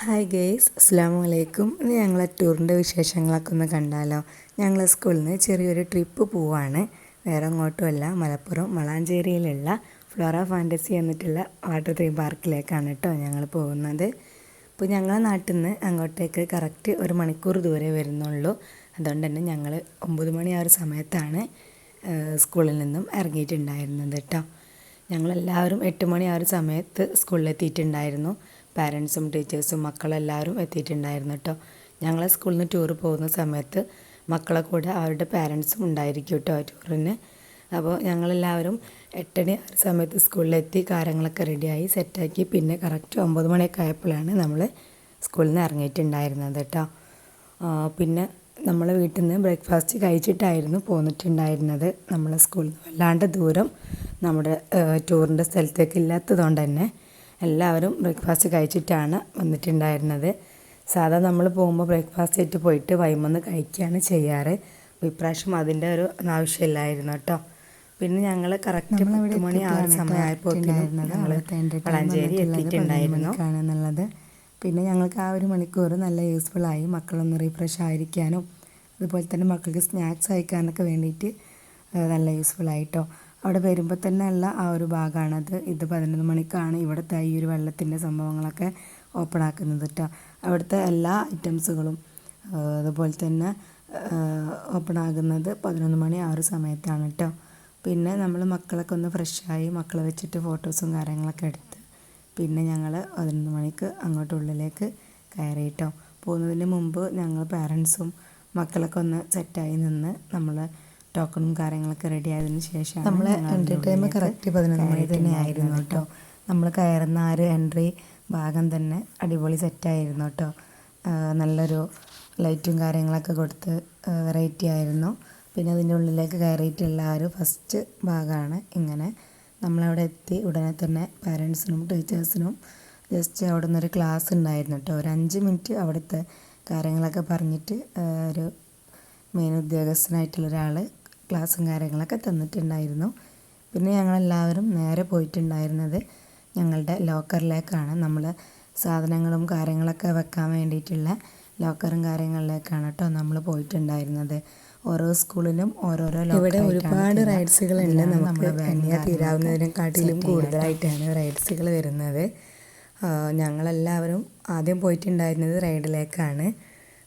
Hi guys അസ്സാം വലൈക്കും ഇന്ന് ഞങ്ങളെ ടൂറിന്റെ വിശേഷങ്ങളൊക്കെ ഒന്ന് കണ്ടാലോ? ഞങ്ങൾ സ്കൂളിൽ നിന്ന് ചെറിയൊരു ട്രിപ്പ് പോവാണ്. വേറെ അങ്ങോട്ടുമല്ല മലപ്പുറം വളാഞ്ചേരിയിലുള്ള ഫ്ലോറ ഫാന്റസി എന്നിട്ടുള്ള വാട്ടർ തീം പാർക്കിലേക്കാണ് കേട്ടോ ഞങ്ങൾ പോകുന്നത്. ഇപ്പോൾ ഞങ്ങളെ നാട്ടിൽ നിന്ന് അങ്ങോട്ടേക്ക് കറക്റ്റ് ഒരു മണിക്കൂർ ദൂരെ വരുന്നുള്ളൂ. അതുകൊണ്ട് തന്നെ ഞങ്ങൾ ഒമ്പത് മണി ആ ഒരു സമയത്താണ് സ്കൂളിൽ നിന്നും ഇറങ്ങിയിട്ടുണ്ടായിരുന്നത് കേട്ടോ ഞങ്ങളെല്ലാവരും എട്ട് മണി ആ ഒരു സമയത്ത് സ്കൂളിലെത്തിയിട്ടുണ്ടായിരുന്നു. പാരൻസും ടീച്ചേഴ്സും മക്കളെല്ലാവരും എത്തിയിട്ടുണ്ടായിരുന്നു കേട്ടോ ഞങ്ങളെ സ്കൂളിൽ നിന്ന് ടൂർ പോകുന്ന സമയത്ത് മക്കളെ കൂടെ അവരുടെ പാരൻസും ഉണ്ടായിരിക്കും കേട്ടോ ടൂറിന് അപ്പോൾ ഞങ്ങളെല്ലാവരും എട്ടണി ആ സമയത്ത് സ്കൂളിലെത്തി കാര്യങ്ങളൊക്കെ റെഡിയായി സെറ്റാക്കി പിന്നെ കറക്റ്റ് ഒമ്പത് മണിയൊക്കെ ആയപ്പോഴാണ് നമ്മൾ സ്കൂളിൽ നിന്ന് ഇറങ്ങിയിട്ടുണ്ടായിരുന്നത് കേട്ടോ പിന്നെ നമ്മൾ വീട്ടിൽ നിന്ന് ബ്രേക്ക്ഫാസ്റ്റ് കഴിച്ചിട്ടായിരുന്നു പോന്നിട്ടുണ്ടായിരുന്നത്. നമ്മളെ സ്കൂളിൽ നിന്ന് വല്ലാണ്ട് ദൂരം നമ്മുടെ ടൂറിന്റെ സ്ഥലത്തേക്ക് ഇല്ലാത്തതുകൊണ്ട് തന്നെ. എല്ലാവരും ബ്രേക്ക്ഫാസ്റ്റ് കഴിച്ചിട്ടാണ് വന്നിട്ടുണ്ടായിരുന്നത്. സാധാ നമ്മൾ പോകുമ്പോൾ ബ്രേക്ക്ഫാസ്റ്റ് ആയിട്ട് പോയിട്ട് വൈമൊന്ന് കഴിക്കുകയാണ് ചെയ്യാറ്. ഇപ്രാവശ്യം അതിന്റെ ഒരു ആവശ്യമില്ലായിരുന്നു കേട്ടോ. പിന്നെ ഞങ്ങൾ കറക്റ്റ് പത്ത് മണി ആ ഒരു സമയമായപ്പോൾ ഞങ്ങൾ വളാഞ്ചേരി എത്തിയിട്ടുണ്ടായിരുന്നു. എന്നുള്ളത് പിന്നെ ഞങ്ങൾക്ക് ആ ഒരു മണിക്കൂർ നല്ല യൂസ്ഫുൾ ആയി. മക്കളൊന്ന് റീഫ്രഷ് ആയിരിക്കാനും അതുപോലെ തന്നെ മക്കൾക്ക് സ്നാക്സ് അയക്കാനൊക്കെ വേണ്ടിയിട്ട് നല്ല യൂസ്ഫുൾ ആയിട്ടോ അവിടെ വരുമ്പോൾ തന്നെ ഉള്ള ആ ഒരു ഭാഗമാണത് ഇത് പതിനൊന്ന് മണിക്കാണ് ഇവിടുത്തെ ഈ ഒരു വെള്ളത്തിന്റെ സംഭവങ്ങളൊക്കെ ഓപ്പൺ ആക്കുന്നത് കേട്ടോ അവിടുത്തെ എല്ലാ ഐറ്റംസുകളും അതുപോലെ തന്നെ ഓപ്പൺ ആകുന്നത് പതിനൊന്ന് മണി ആ ഒരു സമയത്താണ് കേട്ടോ പിന്നെ നമ്മൾ മക്കളൊക്കെ ഒന്ന് ഫ്രഷായി മക്കളെ വെച്ചിട്ട് ഫോട്ടോസും കാര്യങ്ങളൊക്കെ എടുത്ത് പിന്നെ ഞങ്ങൾ പതിനൊന്ന് മണിക്ക് അങ്ങോട്ട് ഉള്ളിലേക്ക് കയറി കേട്ടോ പോകുന്നതിന് മുമ്പ് ഞങ്ങൾ പാരൻസും മക്കളൊക്കെ ഒന്ന് സെറ്റായി നിന്ന് നമ്മൾ ടോക്കണും കാര്യങ്ങളൊക്കെ റെഡി ആയതിന് ശേഷം നമ്മൾ എൻട്രി ടൈം കറക്റ്റ് പതിനൊന്ന് മണി തന്നെ ആയിരുന്നു കേട്ടോ. നമ്മൾ കയറുന്ന ആ ഒരു എൻട്രി ഭാഗം തന്നെ അടിപൊളി സെറ്റായിരുന്നു കേട്ടോ. നല്ലൊരു ലൈറ്റും കാര്യങ്ങളൊക്കെ കൊടുത്ത് വെറൈറ്റി ആയിരുന്നു. പിന്നെ അതിന്റെ ഉള്ളിലേക്ക് കയറിയിട്ടുള്ള ആ ഒരു ഫസ്റ്റ് ഭാഗമാണ് ഇങ്ങനെ. നമ്മളവിടെ എത്തി ഉടനെ തന്നെ പാരൻസിനും ടീച്ചേഴ്സിനും ജസ്റ്റ് അവിടെ നിന്നൊരു ക്ലാസ് ഉണ്ടായിരുന്നു കേട്ടോ. ഒരു അഞ്ച് മിനിറ്റ് അവിടുത്തെ കാര്യങ്ങളൊക്കെ പറഞ്ഞിട്ട് ഒരു മെയിൻ ഉദ്യോഗസ്ഥനായിട്ടുള്ള ഒരാൾ ക്ലാസ്സും കാര്യങ്ങളൊക്കെ തന്നിട്ടുണ്ടായിരുന്നു. പിന്നെ ഞങ്ങളെല്ലാവരും നേരെ പോയിട്ടുണ്ടായിരുന്നത് ഞങ്ങളുടെ ലോക്കറിലേക്കാണ്. നമ്മൾ സാധനങ്ങളും കാര്യങ്ങളൊക്കെ വെക്കാൻ വേണ്ടിയിട്ടുള്ള ലോക്കറും കാര്യങ്ങളിലേക്കാണ് കേട്ടോ നമ്മൾ പോയിട്ടുണ്ടായിരുന്നത്. ഓരോ സ്കൂളിലും ഓരോരോ ഇവിടെ ഒരുപാട് റൈഡ്സുകൾ റൈഡ്സുകളുണ്ട് നമുക്ക് എണ്ണിയാൽ തീരാവുന്നതിനെക്കാട്ടിലും കൂടുതലായിട്ടാണ് റൈഡ്സുകൾ വരുന്നത്. ഞങ്ങളെല്ലാവരും ആദ്യം പോയിട്ടുണ്ടായിരുന്നത് റൈഡിലേക്കാണ്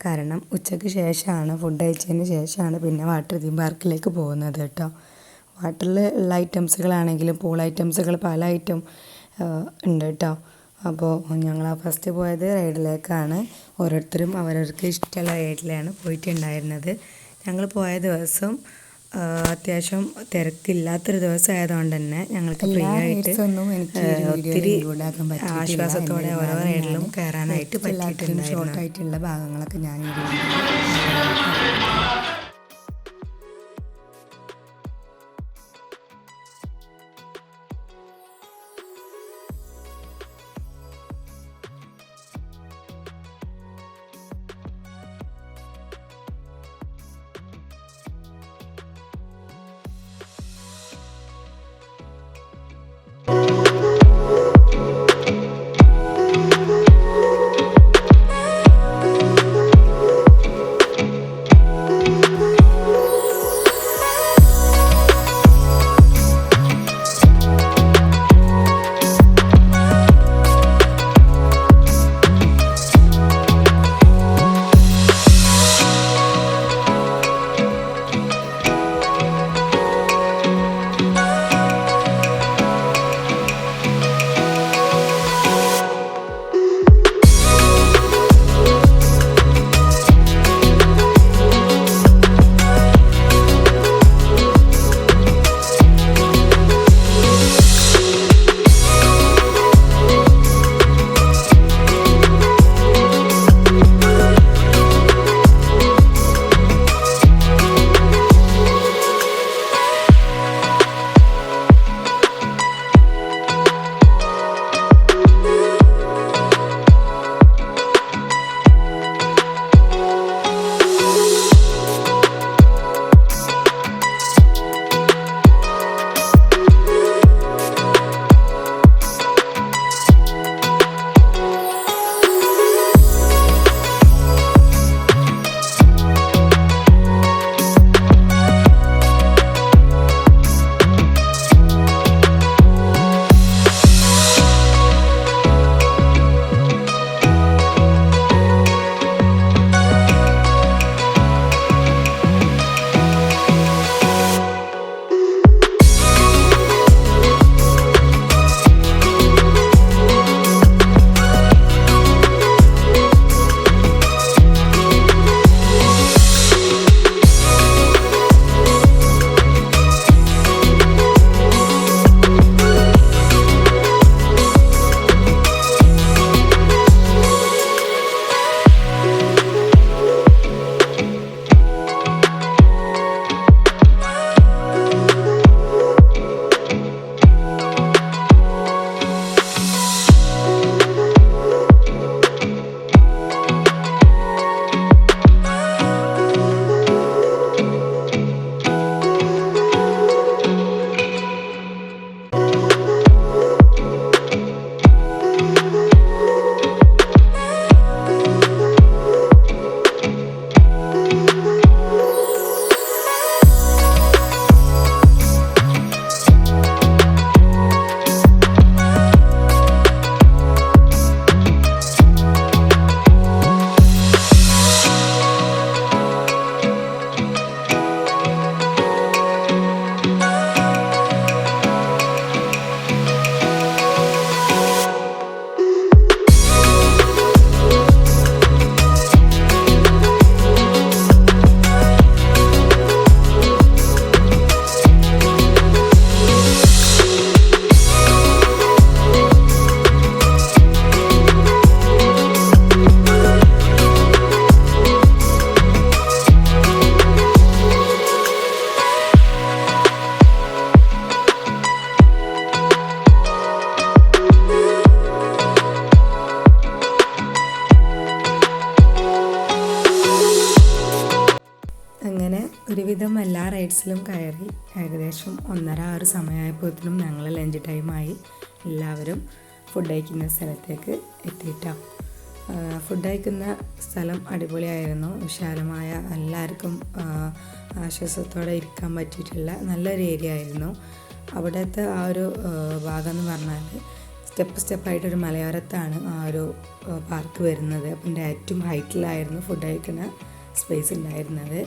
കാരണം ഉച്ചയ്ക്ക് ശേഷമാണ് ഫുഡ് കഴിച്ചതിന് ശേഷമാണ് പിന്നെ വാട്ടർ തീം പാർക്കിലേക്ക് പോകുന്നത് കേട്ടോ. വാട്ടറിൽ ഉള്ള ഐറ്റംസുകളാണെങ്കിലും പൂൾ ഐറ്റംസുകൾ പല ഐറ്റം ഉണ്ട് കേട്ടോ. അപ്പോൾ ഞങ്ങൾ ആ ഫസ്റ്റ് പോയത് റൈഡിലേക്കാണ് ഓരോരുത്തരും അവരവർക്ക് ഇഷ്ടമുള്ള റൈഡിലാണ് പോയിട്ടുണ്ടായിരുന്നത്. ഞങ്ങൾ പോയ ദിവസം അത്യാവശ്യം തിരക്കില്ലാത്തൊരു ദിവസമായതുകൊണ്ട് തന്നെ ഞങ്ങൾക്ക് ഫ്രീ ആയിട്ട് ഒത്തിരി. ആശ്വാസത്തോടെ ഓരോ റൈഡിലും കയറാനായിട്ട് പറ്റിയിട്ടുണ്ടായിട്ടുള്ള പറ്റിയിട്ടുണ്ടായിരുന്നു ഭാഗങ്ങളൊക്കെ ഞാൻ വീഡിയോയിൽ ഒരുവിധം എല്ലാ റൈഡ്സിലും കയറി ഏകദേശം ഒന്നര ആ ഒരു സമയമായപ്പോഴത്തേനും ഞങ്ങൾ ലഞ്ച് ടൈമായി എല്ലാവരും ഫുഡ് കഴിക്കുന്ന സ്ഥലത്തേക്ക് എത്തിയിട്ടാണ് ഫുഡ് കഴിക്കുന്ന സ്ഥലം അടിപൊളിയായിരുന്നു. വിശാലമായ എല്ലാവർക്കും ആശ്വാസത്തോടെ ഇരിക്കാൻ പറ്റിയിട്ടുള്ള നല്ലൊരു ഏരിയ ആയിരുന്നു. അവിടുത്തെ ആ ഒരു ഭാഗം എന്ന് പറഞ്ഞാൽ സ്റ്റെപ്പ് സ്റ്റെപ്പായിട്ടൊരു മലയോരത്താണ് ആ ഒരു പാർക്ക് വരുന്നത്. അപ്പം ഏറ്റവും ഹൈറ്റിലായിരുന്നു ഫുഡ് കഴിക്കുന്ന സ്പേസ് ഉണ്ടായിരുന്നത്.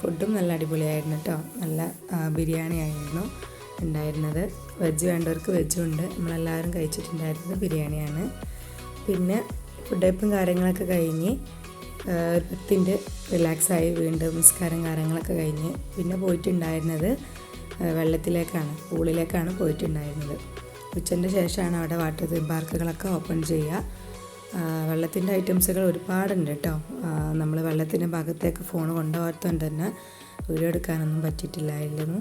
ഫുഡും നല്ല അടിപൊളിയായിരുന്നു കേട്ടോ. നല്ല ബിരിയാണി ആയിരുന്നു ഉണ്ടായിരുന്നത്. വെജ് വേണ്ടവർക്ക് വെജും ഉണ്ട്. നമ്മളെല്ലാവരും കഴിച്ചിട്ടുണ്ടായിരുന്നത് ബിരിയാണിയാണ്. പിന്നെ ഫുഡ് ടൈപ്പും കാര്യങ്ങളൊക്കെ കഴിഞ്ഞ് ഒരു പത്തിന്റെ റിലാക്സായി വീണ്ടും നിസ്കാരം കാര്യങ്ങളൊക്കെ കഴിഞ്ഞ് പിന്നെ പോയിട്ടുണ്ടായിരുന്നത് വെള്ളത്തിലേക്കാണ് പൂളിലേക്കാണ് പോയിട്ടുണ്ടായിരുന്നത്. ഉച്ചന്റെ ശേഷമാണ് അവിടെ വാട്ടർ തീം പാർക്കുകളൊക്കെ ഓപ്പൺ ചെയ്യുക. വെള്ളത്തിന്റെ ഐറ്റംസുകൾ ഒരുപാടുണ്ട് കേട്ടോ. നമ്മൾ വെള്ളത്തിന്റെ ഭാഗത്തേക്ക് ഫോൺ കൊണ്ടുപോകാത്തതുകൊണ്ട് തന്നെ വീഡിയോ എടുക്കാനൊന്നും പറ്റിയിട്ടില്ലായിരുന്നു.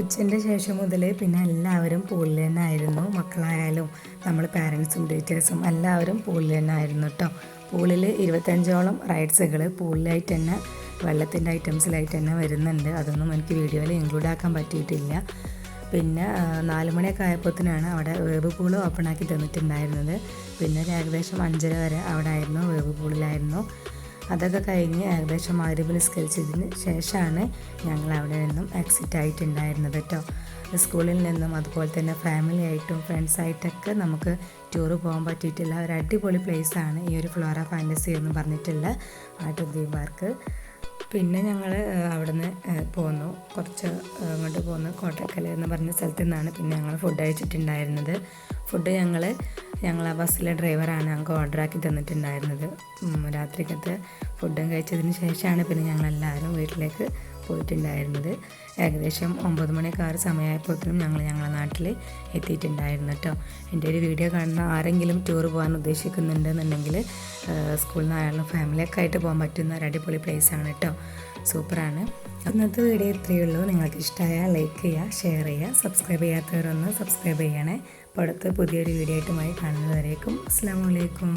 ഉച്ചന്റെ ശേഷം മുതൽ പിന്നെ എല്ലാവരും പൂളിൽ തന്നെ ആയിരുന്നു. മക്കളായാലും നമ്മൾ പാരൻസും ടീച്ചേഴ്സും എല്ലാവരും പൂളിൽ തന്നെ ആയിരുന്നു കേട്ടോ പൂളിൽ ഇരുപത്തഞ്ചോളം റൈഡ്സുകൾ പൂളിലായിട്ട് തന്നെ വെള്ളത്തിന്റെ ഐറ്റംസിലായിട്ട് തന്നെ വരുന്നുണ്ട്. അതൊന്നും എനിക്ക് വീഡിയോയിൽ ഇൻക്ലൂഡ് ആക്കാൻ പറ്റിയിട്ടില്ല. പിന്നെ നാലുമണിയൊക്കെ നാല് മണിയൊക്കെ ആയപ്പോഴത്തേനാണ് അവിടെ വേവ് പൂൾ ഓപ്പൺ ആക്കി തന്നിട്ടുണ്ടായിരുന്നത്. പിന്നെ ഒരു ഏകദേശം അഞ്ചര വരെ അവിടെ ആയിരുന്നു വേവ് പൂളിലായിരുന്നു അതൊക്കെ കഴിഞ്ഞ് ഏകദേശം ആരുബ് നിസ്കരിച്ചതിന് ശേഷമാണ് ഞങ്ങൾ അവിടെ നിന്നും എക്സിറ്റ് ആയിട്ടുണ്ടായിരുന്നത് കേട്ടോ സ്കൂളിൽ നിന്നും അതുപോലെ തന്നെ ഫാമിലി ആയിട്ടും ഫ്രണ്ട്സായിട്ടൊക്കെ നമുക്ക് ടൂറ് പോകാൻ പറ്റിയിട്ടുള്ള ഒരു അടിപൊളി പ്ലേസാണ് ഈ ഒരു ഫ്ലോറ ഫാന്റസി എന്ന് പറഞ്ഞിട്ടുള്ള ആട്ടുദ്വീപ് പാർക്ക് പിന്നെ ഞങ്ങൾ അവിടുന്ന് പോന്നു. കുറച്ച് അങ്ങോട്ട് പോന്നു. കോട്ടക്കൽ എന്ന് പറഞ്ഞ സ്ഥലത്തു നിന്നാണ് പിന്നെ ഞങ്ങൾ ഫുഡ് കഴിച്ചിട്ടുണ്ടായിരുന്നത്. ഫുഡ് ഞങ്ങൾ ഞങ്ങൾ ആ ബസ്സിലെ ഡ്രൈവറാണ് ഞങ്ങൾക്ക് ഓർഡർ ആക്കി തന്നിട്ടുണ്ടായിരുന്നത് രാത്രിക്കത്ത് ഫുഡും കഴിച്ചതിന് ശേഷമാണ് പിന്നെ ഞങ്ങളെല്ലാവരും വീട്ടിലേക്ക് പോയിട്ടുണ്ടായിരുന്നത്. ഏകദേശം ഒമ്പത് മണിയൊക്കെ ആറ് സമയമായപ്പോഴത്തേനും ഞങ്ങൾ ഞങ്ങളുടെ നാട്ടിൽ എത്തിയിട്ടുണ്ടായിരുന്നു കേട്ടോ. എന്റെ ഒരു വീഡിയോ കാണുന്ന ആരെങ്കിലും ടൂർ പോകാൻ ഉദ്ദേശിക്കുന്നുണ്ടെന്നുണ്ടെങ്കിൽ സ്കൂളിൽ നിന്ന് ആയാലും ഫാമിലിയൊക്കെ ആയിട്ട് പോകാൻ പറ്റുന്ന ഒരു അടിപൊളി ആണ് കേട്ടോ. സൂപ്പറാണ്. ഇന്നത്തെ വീഡിയോ ഇത്രയേ ഉള്ളൂ. നിങ്ങൾക്ക് ഇഷ്ടമായ ലൈക്ക് ചെയ്യുക ഷെയർ ചെയ്യുക സബ്സ്ക്രൈബ് ചെയ്യാത്തവരൊന്ന് സബ്സ്ക്രൈബ് ചെയ്യണേ. അപ്പോൾ അടുത്ത് പുതിയൊരു വീഡിയോ ആയിട്ടുമായി കാണുന്നവരേക്കും അസ്സാം വലൈക്കും